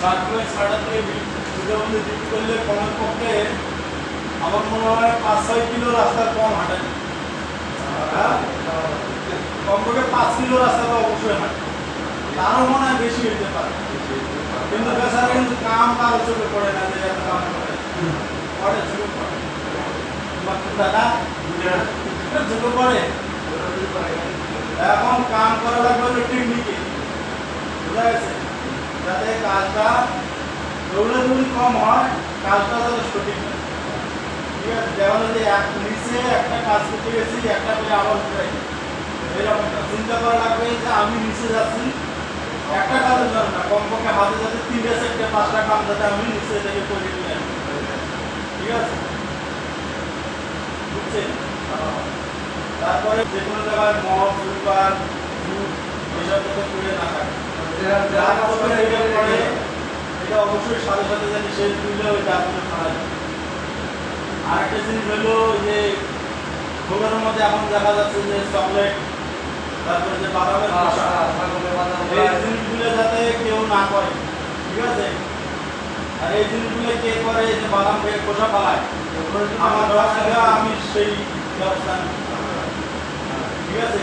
ছয়টা থেকে দুটো মধ্যে ডিউটি করলে কমের পক্ষে আমার মনে হয় পাঁচ ছয় কিলো রাস্তা কম হাঁটে হ্যাঁ? কমপক্ষে পাঁচ কিলো রাস্তা তো অবশ্যই হাঁটে। তারও মনে হয় বেশি হইতে পারে। কিন্তু বেচারা কিন্তু কাম কারও চোখে পড়ে না যে এত কাম করে। পড়ে চোখে পড়ে। দাদা চোখে পড়ে। এখন কাম করা লাগবে টেকনিকে বুঝা গেছে? যাতে কাজটা দৌড়াদৌড়ি কম হয়, কাজটা যাতে সঠিক ঠিক আছে? যেমন যে এক নিচে একটা কাজ করতে গেছি, একটা করে আবার উঠে এরকম একটা চিন্তা করা লাগবে যে আমি নিচে যাচ্ছি, একটা কাজের জন্য না, কমপক্ষে হাতে যাতে তিনটে চারটে পাঁচটা কাম যাতে আমি নিচে থেকে করে নিয়ে। ঠিক আছে? বুঝছেন? তারপরে যে কোনো জায়গায় মদ, সুপার, দুধ, এসব যাতে করে না থাকে। যার উপরে এটা পড়ে এটা অবশ্যই সাথে সাথে যে নিষেধ দিলে ওই গাছগুলো খাওয়া আরেকটা জিনিস হলো যে খবরের মধ্যে এখন দেখা যাচ্ছে যে চকলেট তারপরে যে বাদামের এই জিনিসগুলো যাতে কেউ না করে ঠিক আছে? আর এই জিনিসগুলো কে করে যে বাদাম খেয়ে খোসা পালায় আমার দশ টাকা আমি সেই ব্যবস্থা ঠিক আছে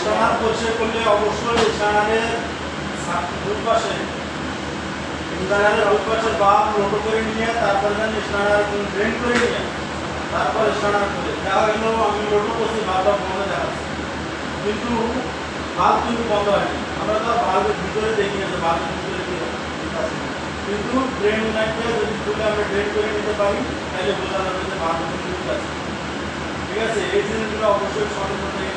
স্নানার পরিষ্কার করলে অবশ্যই স্নানের দুই পাশে স্নানের দুই পাশের বাপ লোটো করে নিয়ে তারপরে যেন স্নানার ড্রেন করে নিয়ে তারপরে স্নান করে দেখা গেল আমি লোটো করছি বাপটা বন্ধ দেখাচ্ছি কিন্তু বাল্ব কিন্তু বন্ধ হয়নি আমরা তো বাল্বের ভিতরে দেখি না যে বাল্বের ভিতরে কি। কিন্তু ড্রেন লাইনটা যদি খুলে আমরা ড্রেন করে নিতে পারি, তাহলে বোঝা যাবে যে বাল্বের ভিতরে কি আছে ঠিক আছে এই জিনিসগুলো অবশ্যই সতর্ক